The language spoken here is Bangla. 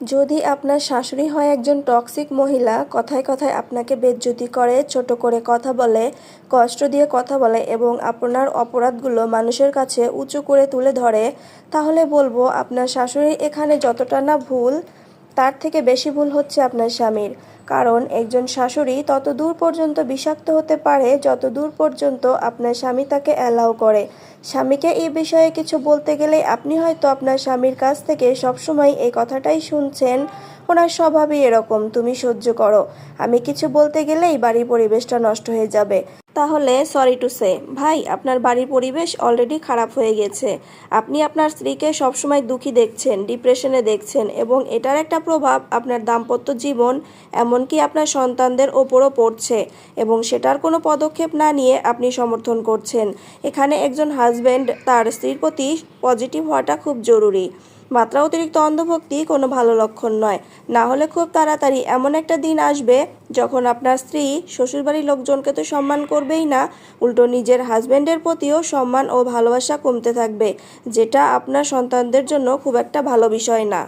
যদি আপনার শাশুড়ি হয় একজন টক্সিক মহিলা, কথায় কথায় আপনাকে বেজ্জুতি করে, ছোট করে কথা বলে, কষ্ট দিয়ে কথা বলে এবং আপনার অপরাধগুলো মানুষের কাছে উঁচু করে তুলে ধরে, তাহলে বলব আপনার শাশুড়ি এখানে যতটা না ভুল তার থেকে বেশি ভুল হচ্ছে আপনার স্বামীর। কারণ একজন শাশুড়ি তত দূর পর্যন্ত বিষাক্ত হতে পারে যত দূর পর্যন্ত আপনার স্বামী তাকে অ্যালাউ করে। স্বামীকে এই বিষয়ে কিছু বলতে গেলে আপনি হয়তো আপনার স্বামীর কাছ থেকে সবসময় এই কথাটাই শুনছেন, ওনার স্বভাবই এরকম, তুমি সহ্য করো। আমি কিছু বলতে গেলেই বাড়ির পরিবেশটা নষ্ট হয়ে যাবে। তাহলে সরি টু সে। ভাই, আপনার বাড়ির পরিবেশ অলরেডি খারাপ হয়ে গেছে। আপনি আপনার স্ত্রীকে সবসময় দুঃখী দেখছেন, ডিপ্রেশনে দেখছেন এবং এটার একটা প্রভাব আপনার দাম্পত্য জীবন, এমনকি আপনার সন্তানদের ওপরও পড়ছে এবং সেটার কোনো পদক্ষেপ না নিয়ে আপনি সমর্থন করছেন। এখানে একজন হাজব্যান্ড তার স্ত্রীর প্রতি পজিটিভ হওয়াটা খুব জরুরি। মাত্রা অতিরিক্ত অন্ধভক্তি কোনো ভালো লক্ষণ নয়। না হলে খুব তাড়াতাড়ি এমন একটা দিন আসবে যখন আপনার স্ত্রী, শ্বশুরবাড়ির লোকজনকে তো সম্মান করবেই না, উল্টো নিজের হাজব্যান্ডের প্রতিও সম্মান ও ভালোবাসা কমতে থাকবে, যেটা আপনার সন্তানদের জন্য খুব একটা ভালো বিষয় না।